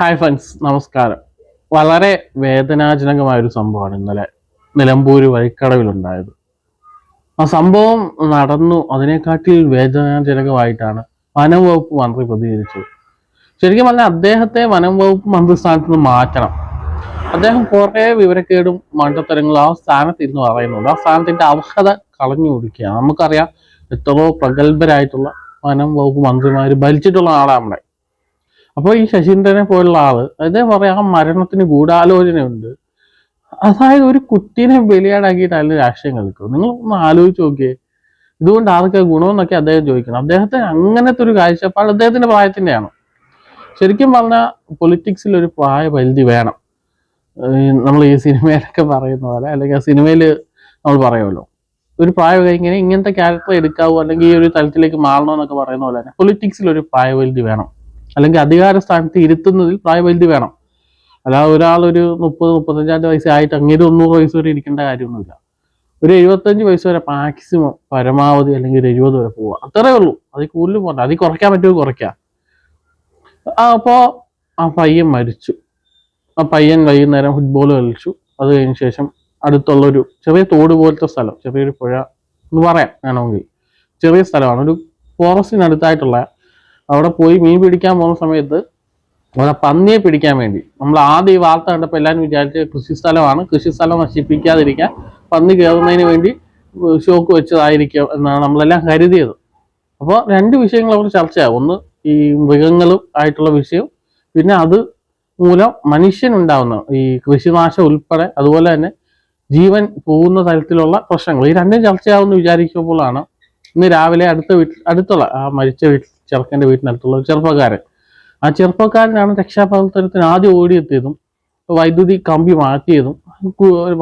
Hi friends നമസ്കാരം. വളരെ വേദനാജനകമായ ഒരു സംഭവമാണ് ഇന്നലെ നിലമ്പൂർ വഴിക്കടവിലുണ്ടായത്. ആ സംഭവം നടന്നു. അതിനെക്കാട്ടിൽ വേദനാജനകമായിട്ടാണ് വനം വകുപ്പ് മന്ത്രി പ്രതികരിച്ചത്. ശരിക്കും പറഞ്ഞാൽ അദ്ദേഹത്തെ വനം വകുപ്പ് മന്ത്രി സ്ഥാനത്ത് നിന്ന് മാറ്റണം. അദ്ദേഹം കുറേ വിവരക്കേടും മണ്ടത്തരങ്ങളും ആ സ്ഥാനത്ത് ഇരുന്ന് പറയുന്നുണ്ട്. ആ സ്ഥാനത്തിന്റെ അർഹത കളഞ്ഞു കൊടുക്കുകയാണ്. നമുക്കറിയാം എത്രയോ പ്രഗത്ഭരായിട്ടുള്ള വനം വകുപ്പ് മന്ത്രിമാർ ഭരിച്ചിട്ടുള്ള ആളാണ് നമ്മുടെ അപ്പോൾ ഈ ശശീന്ദ്രനെ പോലുള്ള ആൾ അതേ പറയാം മരണത്തിന് ഗൂഢാലോചനയുണ്ട്. അതായത് ഒരു കുട്ടീനെ ബലിയാടാക്കിയിട്ടല്ല രാഷ്ട്രീയം കളിക്കും നിങ്ങൾ ഒന്ന് ആലോചിച്ച് നോക്കിയേ. ഇതുകൊണ്ട് ആർക്കെ ഗുണമെന്നൊക്കെ അദ്ദേഹം ചോദിക്കണം. അദ്ദേഹത്തിന് അങ്ങനത്തെ ഒരു കാഴ്ചപ്പാട് അദ്ദേഹത്തിന്റെ പ്രായത്തിന്റെയാണ്. ശരിക്കും പറഞ്ഞാൽ പൊളിറ്റിക്സിൽ ഒരു പ്രായപരിധി വേണം. നമ്മൾ ഈ സിനിമയിലൊക്കെ പറയുന്ന പോലെ അല്ലെങ്കിൽ ആ സിനിമയിൽ നമ്മൾ പറയുമല്ലോ. ഒരു പ്രായം കഴിഞ്ഞാൽ ഇങ്ങനത്തെ ക്യാരക്ടർ എടുക്കാവൂ അല്ലെങ്കിൽ ഈ ഒരു തലത്തിലേക്ക് മാറണമെന്നൊക്കെ പറയുന്ന പോലെ തന്നെ പൊളിറ്റിക്സിൽ ഒരു പ്രായപരിധി വേണം. അല്ലെങ്കിൽ അധികാര സ്ഥാനത്ത് ഇരുത്തുന്നതിൽ പ്രായപരിധി വേണം. അല്ലാതെ ഒരാൾ ഒരു മുപ്പത് മുപ്പത്തഞ്ചാണ്ട് വയസ്സായിട്ട് അങ്ങേര് തൊണ്ണൂറ് വയസ്സ് വരെ ഇരിക്കേണ്ട കാര്യമൊന്നുമില്ല. ഒരു എഴുപത്തഞ്ച് വയസ്സ് വരെ മാക്സിമം പരമാവധി അല്ലെങ്കിൽ ഒരു എഴുപത് വരെ പോവുക. അത്രേ ഉള്ളൂ. അതിൽ കൂടുതൽ പോകണ്ട അതിൽ കുറയ്ക്കാൻ പറ്റുമോ കുറയ്ക്കാം അപ്പോൾ ആ പയ്യൻ മരിച്ചു. ആ പയ്യൻ വൈകുന്നേരം ഫുട്ബോൾ കളിച്ചു. അത് കഴിഞ്ഞ ശേഷം അടുത്തുള്ളൊരു ചെറിയ തോട് പോലത്തെ സ്ഥലം ചെറിയൊരു പുഴ എന്ന് പറയാം വേണമെങ്കിൽ. ചെറിയ സ്ഥലമാണ്. ഒരു ഫോറസ്റ്റിനടുത്തായിട്ടുള്ള അവിടെ പോയി മീൻ പിടിക്കാൻ പോകുന്ന സമയത്ത് അവിടെ പന്നിയെ പിടിക്കാൻ വേണ്ടി. നമ്മൾ ആദ്യം ഈ വാർത്ത കണ്ടപ്പോൾ എല്ലാവരും വിചാരിച്ച കൃഷി സ്ഥലമാണ്. കൃഷി സ്ഥലം നശിപ്പിക്കാതിരിക്കാൻ പന്നി കയറുന്നതിന് വേണ്ടി ഷോക്ക് വെച്ചതായിരിക്കും എന്നാണ് നമ്മളെല്ലാം കരുതിയത്. അപ്പോൾ രണ്ട് വിഷയങ്ങൾ അവിടെ ചർച്ചയാകും ഒന്ന് ഈ മൃഗങ്ങളും ആയിട്ടുള്ള വിഷയം. പിന്നെ അത് മൂലം മനുഷ്യനുണ്ടാവുന്ന ഈ കൃഷിനാശം ഉൾപ്പെടെ അതുപോലെ തന്നെ ജീവൻ പോകുന്ന തരത്തിലുള്ള പ്രശ്നങ്ങൾ. ഈ രണ്ടും ചർച്ചയാവുമെന്ന് വിചാരിക്കുമ്പോഴാണ് ഇന്ന് രാവിലെ അടുത്ത വീട്ടിൽ അടുത്തുള്ള ആ മരിച്ച വീട്ടിൽ ചെറുക്കന്റെ വീട്ടിനടുത്തുള്ള ഒരു ചെറുപ്പക്കാരൻ. ആ ചെറുപ്പക്കാരനാണ് രക്ഷാപ്രവർത്തനത്തിന് ആദ്യം ഓടിയെത്തിയതും വൈദ്യുതി കമ്പി മാറ്റിയതും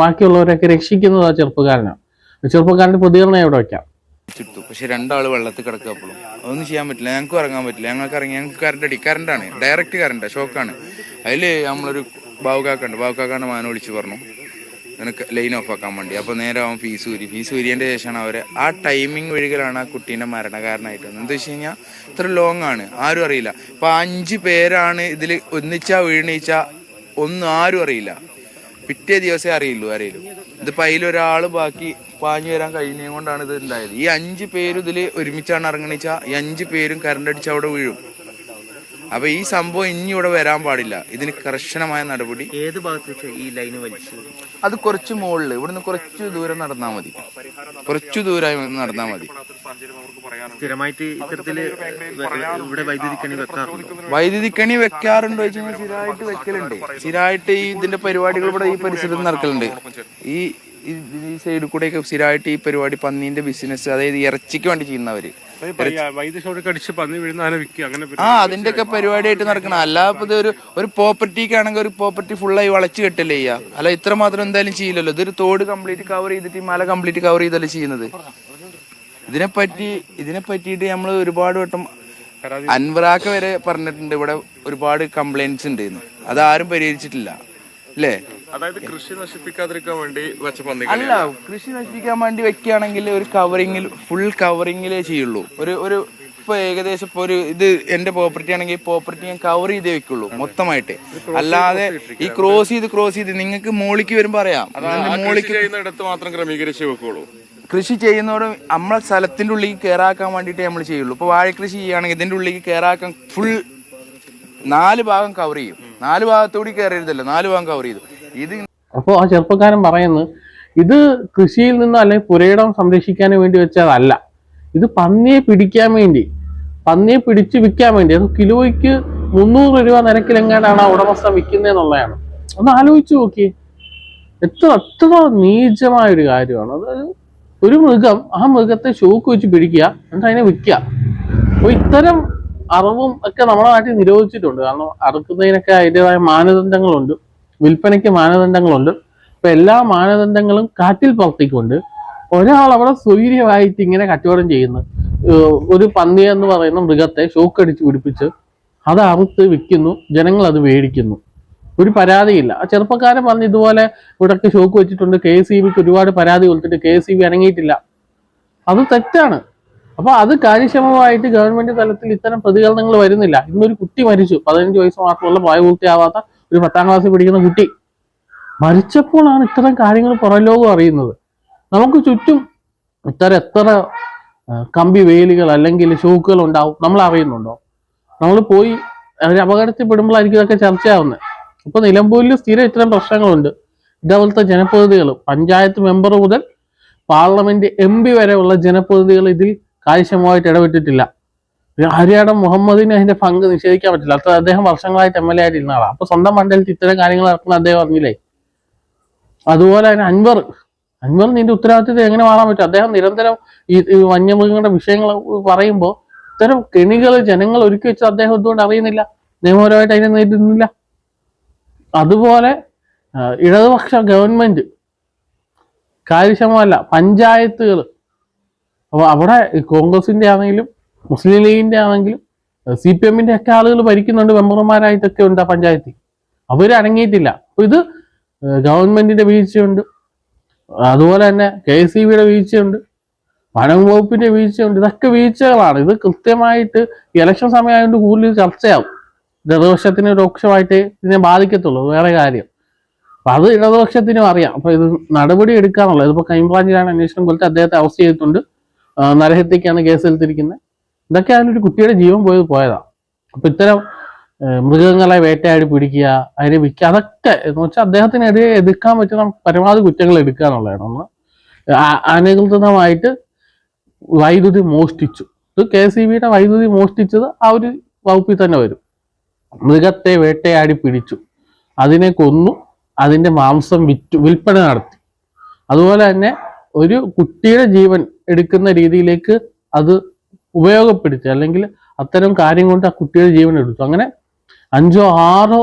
ബാക്കിയുള്ളവരെയൊക്കെ രക്ഷിക്കുന്നത് ആ ചെറുപ്പക്കാരനാണ്. ചെറുപ്പക്കാരന്റെ പ്രതികരണം എവിടെ വയ്ക്കാം ചുട്ടു. പക്ഷെ രണ്ടാൾ വെള്ളത്തിൽ കിടക്കുക അപ്പോഴും. അതൊന്നും ചെയ്യാൻ പറ്റില്ല. ഞങ്ങൾക്ക് ഇറങ്ങാൻ പറ്റില്ല. ഞങ്ങൾക്ക് ഇറങ്ങി ഞങ്ങൾക്ക് കറണ്ട് അടി കറണ്ടാണ് ഡയറക്റ്റ് കറണ്ട് ഷോക്കാണ് അതിൽ നമ്മളൊരു ബാവുകാക്കുണ്ട് ബാവുകാക്കാണ്ട് മാന വിളിച്ച് പറഞ്ഞു. നിനക്ക് ലൈൻ ഓഫ് ആക്കാൻ വേണ്ടി. അപ്പോൾ നേരെ അവൻ ഫീസ് ഊരി. ഫീസ് ഊരിയതിന്റെ ശേഷമാണ് അവരെ ആ ടൈമിംഗ് വഴികളാണ് ആ കുട്ടീന്റെ മരണകാരനായിട്ട് വന്നത് എന്താ വെച്ച് കഴിഞ്ഞാൽ ഇത്ര ലോങ് ആണ്. ആരും അറിയില്ല. ഇപ്പം അഞ്ച് പേരാണ് ഇതിൽ ഒന്നിച്ചാ വീണീച്ചാ ഒന്നും ആരും അറിയില്ല. പിറ്റേ ദിവസമേ അറിയുള്ളൂ അറിയില്ലൂ ഇതിപ്പോൾ അതിലൊരാൾ ബാക്കി പാഞ്ഞു വരാൻ കഴിഞ്ഞതും കൊണ്ടാണ് ഇത് ഉണ്ടായത്. ഈ അഞ്ച് പേരും ഇതിൽ ഒരുമിച്ചാണ് ഇറങ്ങണിച്ച. ഈ അഞ്ച് പേരും കറണ്ട് അടിച്ച് അവിടെ വീഴും. അപ്പൊ ഈ സംഭവം ഇനി ഇവിടെ വരാൻ പാടില്ല. ഇതിന് കർശനമായ നടപടി. ഏത് ഭാഗത്ത് ഈ ലൈൻ വലിച്ചു അത് കുറച്ച് മുകളിൽ ഇവിടുന്ന് കുറച്ച് ദൂരം നടന്നാൽ മതി. കുറച്ചു ദൂരം നടന്നാൽ മതി. സ്ഥിരമായിട്ട് ഇത്തരത്തിൽ ഇവിടെ വൈദ്യുതി കണി വെക്കാറുണ്ട്? വൈദ്യുതി കണി വെക്കാറുണ്ടോ സ്ഥിരമായിട്ട് വെക്കലുണ്ട്. സ്ഥിരമായിട്ട് ഈ ഇതിന്റെ പരിപാടികൾ ഇവിടെ ഈ പരിസരത്ത് നടക്കലുണ്ട്. ഈ ഈ- സൈഡിൽ കൂടെയൊക്കെ സ്ഥിരമായിട്ട് ഈ പരിപാടി പന്നീന്റെ ബിസിനസ് അതായത് ഇറച്ചിക്ക് വേണ്ടി ചെയ്യുന്നവര്. ആ അതിന്റെ ഒക്കെ പരിപാടിയായിട്ട് നടക്കണം. അല്ല ഇപ്പൊ ഇത് ഒരു ഒരു പ്രോപ്പർട്ടിക്ക് ആണെങ്കിൽ ഒരു പ്രോപ്പർട്ടി ഫുള്ളായി വളച്ച് കെട്ടല്ലേ അല്ല ഇത്ര മാത്രം എന്തായാലും ചെയ്യില്ലല്ലോ. ഇതൊരു തോട് കംപ്ലീറ്റ് കവർ ചെയ്തിട്ട് ഈ മല കംപ്ലീറ്റ് കവർ ചെയ്തല്ലേ ചെയ്യുന്നത്. ഇതിനെ പറ്റി ഇതിനെ പറ്റിയിട്ട് നമ്മൾ ഒരുപാട് വട്ടം അൻവറാക്ക വരെ പറഞ്ഞിട്ടുണ്ട്. ഇവിടെ ഒരുപാട് കംപ്ലൈന്റ്സ് ഉണ്ട് അത് അതാരും പരിഹരിച്ചിട്ടില്ല. അല്ലേ? അതായത് കൃഷി നശിപ്പിക്കാതിരിക്കാൻ വേണ്ടി വെച്ച പന്നി അല്ല കൃഷി നശിപ്പിക്കാൻ വേണ്ടി വെക്കുകയാണെങ്കിൽ ഒരു കവറിങ്ങിൽ ഫുൾ കവറിങ്ങിലേ ചെയ്യുള്ളൂ. ഒരു ഒരു ഇപ്പൊ ഏകദേശം ഇപ്പൊ ഒരു ഇത് എന്റെ പ്രോപ്പർട്ടി ആണെങ്കിൽ പ്രോപ്പർട്ടി ഞാൻ കവർ ചെയ്തേ വെക്കുള്ളൂ മൊത്തമായിട്ട്. അല്ലാതെ ഈ ക്രോസ് ചെയ്ത് ക്രോസ് ചെയ്ത് നിങ്ങൾക്ക് മോളിക്ക് വരുമ്പോ അറിയാം. മോളിക്ക് ചെയ്യുന്നിടത്ത് മാത്രം ക്രമീകരിച്ച് വെക്കുള്ളൂ. കൃഷി ചെയ്യുന്നതോടും നമ്മളെ സ്ഥലത്തിന്റെ ഉള്ളിൽ കയറാക്കാൻ വേണ്ടിയിട്ട് നമ്മൾ ചെയ്യുള്ളൂ. ഇപ്പൊ വാഴക്കൃഷി ചെയ്യുകയാണെങ്കിൽ ഇതിന്റെ ഉള്ളിൽ കയറാക്കാൻ ഫുൾ നാല് ഭാഗം കവർ ചെയ്യും. നാല് ഭാഗത്തോടി കയറരുതല്ലോ നാല് ഭാഗം കവർ ചെയ്തു. ഇത് അപ്പോൾ ആ ചെറുപ്പക്കാരൻ പറയുന്നത് ഇത് കൃഷിയിൽ നിന്ന് അല്ലെങ്കിൽ പുരയിടം സംരക്ഷിക്കാൻ വേണ്ടി വെച്ചതല്ല. ഇത് പന്നിയെ പിടിക്കാൻ വേണ്ടി പന്നിയെ പിടിച്ച് വിൽക്കാൻ വേണ്ടി. അത് കിലോയ്ക്ക് മുന്നൂറ് രൂപ നിരക്കിലെങ്ങാണ്ടാണ് ആ ഉടമസ്ഥ വിൽക്കുന്നതെന്നുള്ളതാണ് ഒന്ന് ആലോചിച്ച് നോക്കി എത്ര എത്ര നീചമായ ഒരു കാര്യമാണ്. അത് ഒരു മൃഗം ആ മൃഗത്തെ ഷോക്ക് വെച്ച് പിടിക്കുക എന്നിട്ട് അതിനെ വിൽക്കുക. അപ്പോൾ ഇത്തരം അറിവും ഒക്കെ നമ്മുടെ നാട്ടിൽ നിരോധിച്ചിട്ടുണ്ട്. കാരണം അറുക്കുന്നതിനൊക്കെ അതിന്റെതായ മാനദണ്ഡങ്ങളുണ്ട്. വിൽപ്പനയ്ക്ക് മാനദണ്ഡങ്ങളുണ്ട്. അപ്പൊ എല്ലാ മാനദണ്ഡങ്ങളും കാറ്റിൽ പറത്തിക്കൊണ്ട് ഒരാൾ അവിടെ സ്വൈര്യമായിട്ട് ഇങ്ങനെ കച്ചവടം ചെയ്യുന്നു. ഒരു പന്നി എന്ന് പറയുന്ന മൃഗത്തെ ഷോക്കടിച്ച് പിടിപ്പിച്ച് അത് അറുത്ത് വിൽക്കുന്നു. ജനങ്ങൾ അത് മേടിക്കുന്നു. ഒരു പരാതിയില്ല. ആ ചെറുപ്പക്കാരൻ പറഞ്ഞ് ഇതുപോലെ ഇവിടൊക്കെ ഷോക്ക് വെച്ചിട്ടുണ്ട്. കെ ഇ ബിക്ക് ഒരുപാട് പരാതി കൊടുത്തിട്ട് കെ ഇ ബി അനങ്ങിയിട്ടില്ല. അത് തെറ്റാണ്. അപ്പൊ അത് കാര്യക്ഷമമായിട്ട് ഗവൺമെന്റ് തലത്തിൽ ഇത്തരം പ്രതികരണങ്ങൾ വരുന്നില്ല. ഇന്നൊരു കുട്ടി മരിച്ചു. പതിനഞ്ച് വയസ്സ് മാത്രമുള്ള പ്രായപൂർത്തിയാവാത്ത ഒരു പത്താം ക്ലാസ്സിൽ പഠിക്കുന്ന കുട്ടി മരിച്ചപ്പോഴാണ് ഇത്തരം കാര്യങ്ങൾ പുറം ലോകം അറിയുന്നത്. നമുക്ക് ചുറ്റും ഇത്തരം എത്ര കമ്പി വേലികൾ അല്ലെങ്കിൽ ഷോക്കുകൾ ഉണ്ടാവും നമ്മൾ അറിയുന്നുണ്ടോ? നമ്മൾ പോയി ഒരു അപകടത്തിൽ പെടുമ്പോഴായിരിക്കും ഇതൊക്കെ ചർച്ചയാവുന്നത്. ഇപ്പൊ നിലമ്പൂരിൽ സ്ഥിരം ഇത്തരം പ്രശ്നങ്ങളുണ്ട്. ഇതേപോലത്തെ ജനപ്രതിനിധികൾ പഞ്ചായത്ത് മെമ്പർ മുതൽ പാർലമെന്റ് എം പി വരെയുള്ള ജനപ്രതിനിധികൾ ഇതിൽ കാര്യക്ഷമമായിട്ട് ഇടപെട്ടിട്ടില്ല. ഹരിയാടം മുഹമ്മദിന് അതിന്റെ പങ്ക് നിഷേധിക്കാൻ പറ്റില്ല. അത്ര അദ്ദേഹം വർഷങ്ങളായിട്ട് എം എൽ എ ആയിട്ട് ഇരുന്ന ആളാണ് അപ്പൊ സ്വന്തം മണ്ഡലത്തിൽ ഇത്തരം കാര്യങ്ങൾ നടക്കുന്ന അദ്ദേഹം അറിഞ്ഞില്ലേ? അതുപോലെ തന്നെ അൻവർ. അൻവർ നിന്റെ ഉത്തരവാദിത്തത്തിൽ എങ്ങനെ മാറാൻ പറ്റും? അദ്ദേഹം നിരന്തരം ഈ വന്യമൃഗങ്ങളുടെ വിഷയങ്ങൾ പറയുമ്പോൾ ഇത്തരം കെണികൾ ജനങ്ങൾ ഒരുക്കി വെച്ച് അദ്ദേഹം എന്തുകൊണ്ട് അറിയുന്നില്ല? നിയമപരമായിട്ട് അതിനെ നേരിടുന്നില്ല. അതുപോലെ ഇടതുപക്ഷ ഗവൺമെന്റ് കാര്യക്ഷമമല്ല പഞ്ചായത്തുകൾ. അപ്പോൾ അവിടെ കോൺഗ്രസിന്റെ ആണെങ്കിലും മുസ്ലിം ലീഗിന്റെ ആണെങ്കിലും സി പി എമ്മിന്റെ ഒക്കെ ആളുകൾ ഭരിക്കുന്നുണ്ട് മെമ്പർമാരായിട്ടൊക്കെ ഉണ്ട് ആ പഞ്ചായത്തിൽ. അവർ അടങ്ങിയിട്ടില്ല അപ്പൊ ഇത് ഗവൺമെന്റിന്റെ വീഴ്ചയുണ്ട്. അതുപോലെ തന്നെ കെ എസ് സി ബിയുടെ വീഴ്ചയുണ്ട്. വനം വകുപ്പിന്റെ വീഴ്ചയുണ്ട്. ഇതൊക്കെ വീഴ്ചകളാണ്. ഇത് കൃത്യമായിട്ട് ഇലക്ഷൻ സമയമായതുകൊണ്ട് കൂടുതൽ ചർച്ചയാവും. ഇടതുപക്ഷത്തിന് രൂക്ഷമായിട്ട് ഇതിനെ ബാധിക്കത്തുള്ളൂ. വേറെ കാര്യം. അപ്പൊ അത് ഇടതുപക്ഷത്തിനും അറിയാം. അപ്പൊ ഇത് നടപടി എടുക്കാന്നുള്ളത് ഇതിപ്പോ ക്രൈംബ്രാഞ്ചിലാണ് അന്വേഷണം കൊടുത്ത് അദ്ദേഹത്തെ അറസ്റ്റ് ചെയ്തിട്ടുണ്ട്. നരഹത്യക്കാണ് കേസ് എടുത്തിരിക്കുന്നത് ഇതൊക്കെ ഒരു കുട്ടിയുടെ ജീവൻ പോയത് പോയതാ. അപ്പൊ ഇത്തരം മൃഗങ്ങളെ വേട്ടയാടി പിടിക്കുക അതിനെ വിൽക്കുക അതൊക്കെ എന്ന് വെച്ചാൽ അദ്ദേഹത്തിനെതിരെ എതിർക്കാൻ പറ്റുന്ന പരമാവധി കുറ്റങ്ങൾ എടുക്കുക എന്നുള്ളതാണ് ഒന്ന്. അനധികൃതമായിട്ട് വൈദ്യുതി മോഷ്ടിച്ചു. ഇത് കെ സി ബിയുടെ വൈദ്യുതി മോഷ്ടിച്ചത് ആ ഒരു വകുപ്പിൽ തന്നെ വരും. മൃഗത്തെ വേട്ടയാടി പിടിച്ചു. അതിനെ കൊന്നു. അതിന്റെ മാംസം വിറ്റു വിൽപ്പന നടത്തി. അതുപോലെ തന്നെ ഒരു കുട്ടിയുടെ ജീവൻ എടുക്കുന്ന രീതിയിലേക്ക് അത് ഉപയോഗപ്പെടുത്തി അല്ലെങ്കിൽ അത്തരം കാര്യം കൊണ്ട് ആ കുട്ടിയുടെ ജീവൻ എടുത്തു. അങ്ങനെ അഞ്ചോ ആറോ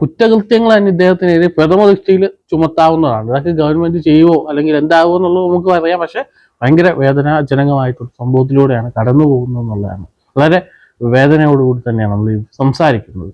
കുറ്റകൃത്യങ്ങൾ തന്നെ ഇദ്ദേഹത്തിനെതിരെ പ്രഥമ ദൃഷ്ടിയിൽ ചുമത്താവുന്നതാണ്. ഇതൊക്കെ ഗവൺമെന്റ് ചെയ്യുമോ അല്ലെങ്കിൽ എന്താകുമോ എന്നുള്ളത് നമുക്ക് അറിയാം. പക്ഷെ ഭയങ്കര വേദനാജനകമായിട്ടുള്ള സംഭവത്തിലൂടെയാണ് കടന്നു പോകുന്നത് എന്നുള്ളതാണ്. വളരെ വേദനയോടുകൂടി തന്നെയാണ് നമ്മൾ സംസാരിക്കുന്നത്.